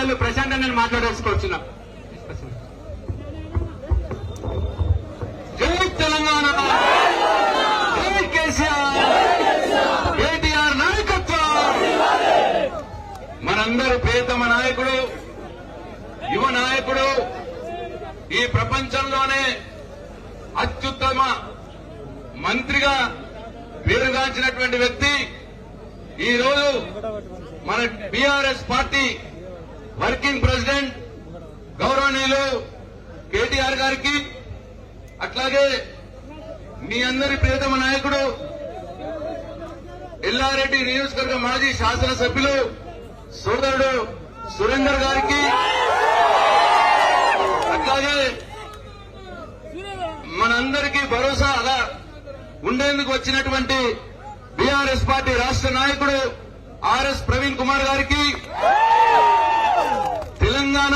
పెద్దలు ప్రశాంత్ నేను మాట్లాడేసుకొచ్చున్నా జై తెలంగాణ! జై కేసీఆర్! కేటీఆర్ నాయకత్వం! మనందరి ప్రియతమ నాయకుడు యువ నాయకుడు ఈ ప్రపంచంలోనే అత్యుత్తమ మంత్రిగా పేరుగాంచినటువంటి వ్యక్తి. ఈరోజు మన బీఆర్ఎస్ పార్టీ వర్కింగ్ ప్రెసిడెంట్ గౌరవనీయులు కేటీఆర్ గారికి అట్లాగే మీ అందరి ప్రియతమ నాయకుడు ఎల్లారెడ్డి నియోజకవర్గ మాజీ శాసనసభ్యులు సోదరుడు సురేందర్ గారికి అట్లాగే మనందరికీ అలా ఉండేందుకు వచ్చినటువంటి బీఆర్ఎస్ పార్టీ రాష్ట్ర నాయకుడు ఆర్ఎస్ ప్రవీణ్ కుమార్ గారికి తెలంగాణ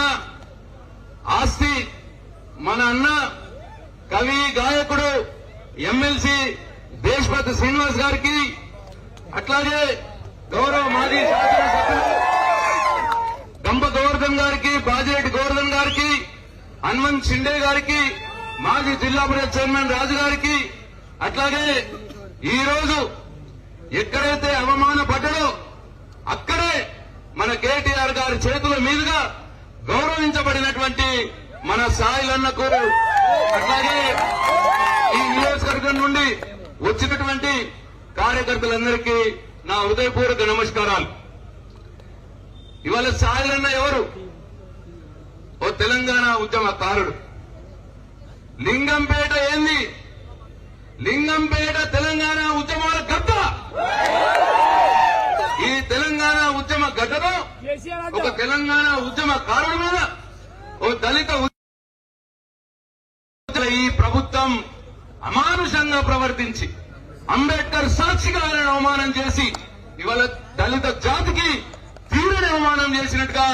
ఆస్తి మన అన్న కవి గాయకుడు ఎమ్మెల్సీ దేశ్పతి శ్రీనివాస్ గారికి అట్లాగే గౌరవ మాజీ శాసనసభ్యులు గంప గోవర్ధన్ గారికి బాజిరెడ్డి గోవర్ధన్ గారికి హనుమంత్ షిండే గారికి మాజీ జిల్లా పరిషత్ చైర్మన్ రాజు గారికి అట్లాగే ఈ రోజు ఎక్కడైతే అవమానపడ్డాడో అక్కడే మన కేటీఆర్ గారి చేతుల మీదుగా గౌరవించబడినటువంటి మన సాయిలన్నకు అట్లాగే ఈ నియోజకవర్గం నుండి వచ్చినటువంటి కార్యకర్తలందరికీ నా హృదయపూర్వక నమస్కారాలు. ఇవాళ సాయిలన్న ఎవరు? ఓ తెలంగాణ ఉద్యమకారుడు లింగంపేట ఏంది? లింగంపేట తెలంగాణ ఉద్యమాల గడ్డ ఈ తెలంగాణ ఉద్యమ గడ్డలో ఒక తెలంగాణ ఉద్యమకారుడి మీద ఓ దళిత ఈ ప్రభుత్వం అమానుషంగా ప్రవర్తించి అంబేద్కర్ సాక్షిగా ఆయన అవమానం చేసి ఇవాళ దళిత జాతికి తీరని అవమానం చేసినట్టుగా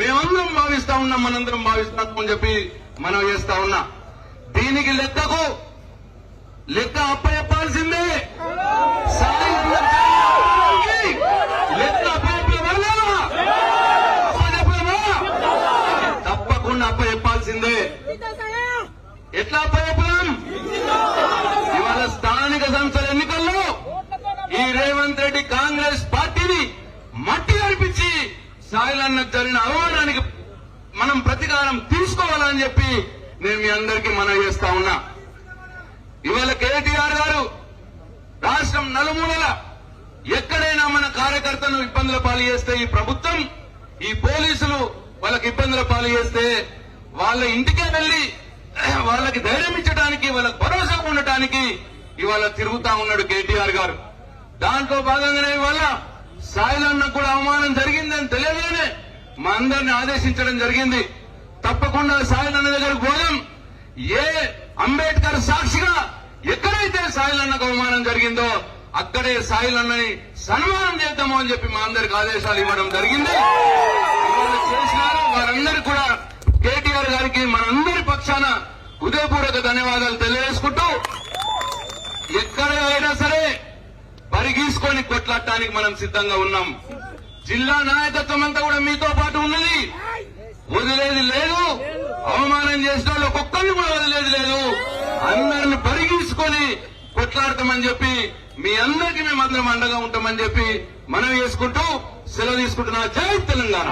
మేమందరం భావిస్తా ఉన్నాం మనందరం భావిస్తాం అని చెప్పి మనం చేస్తా ఉన్నా. దీనికి లెక్కకు లెక్క అప్పచెప్పాల్సిందే సాయి లెక్క అప్పచెప్పలేమా? అప్పచెప్పలేమా? తప్పకుండా అప్పచెప్పాల్సిందే ఎట్లా అప్పచెప్పలేం ఇవాళ స్థానిక సంస్థల ఎన్నికల్లో ఈ రేవంత్ రెడ్డి కాంగ్రెస్ పార్టీని మట్టి కనిపించి సాయిలన్నకు జరిగిన అవమానానికి మనం ప్రతీకారం తీసుకోవాలని చెప్పి నేను మీ అందరికీ మనవి చేస్తా ఉన్నా. ఇవాళ కేటీఆర్ గారు రాష్ట్రం నలుమూలల ఎక్కడైనా మన కార్యకర్తను ఇబ్బందుల పాలు చేస్తే ఈ ప్రభుత్వం ఈ పోలీసులు వాళ్ళకి ఇబ్బందుల పాలు చేస్తే వాళ్ళ ఇంటికే వెళ్ళి వాళ్ళకి ధైర్యం ఇచ్చడానికి వాళ్ళకి భరోసా ఉండటానికి ఇవాళ తిరుగుతా ఉన్నాడు కేటీఆర్ గారు. దాంట్లో భాగంగానే ఇవాళ సాయిలన్న కూడా అవమానం జరిగిందని తెలియగానే మా అందరిని ఆదేశించడం జరిగింది. తప్పకుండా సాయిలన్న దగ్గరకు పోదాం. ఏ అంబేద్కర్ సాక్షిగా ఎక్కడైతే సాయిలన్నకు అవమానం జరిగిందో అక్కడే సాయిలన్నని సన్మానం చేద్దాము అని చెప్పి మా అందరికి ఆదేశాలు ఇవ్వడం జరిగింది. ఇవాళ చేసినారు వారందరూ కూడా కేటీఆర్ గారికి మనందరి పక్షాన హృదయపూర్వక ధన్యవాదాలు తెలియజేసుకుంటూ ఎక్కడ అయినా సరే పరిగీసుకొని కొట్లాడటానికి మనం సిద్ధంగా ఉన్నాం. జిల్లా నాయకత్వం అంతా కూడా మీతో పాటు ఉన్నది. వదిలేది లేదు. అవమానం చేసిన వాళ్ళు ఒక్కొక్కరిని కూడా వదిలేది లేదు. అందరిని పరిగీసుకొని కొట్లాడతామని చెప్పి మీ అందరికీ మేము అందరం అండగా ఉంటామని చెప్పి మనం చేసుకుంటూ సెలవు తీసుకుంటున్నా జై తెలంగాణ.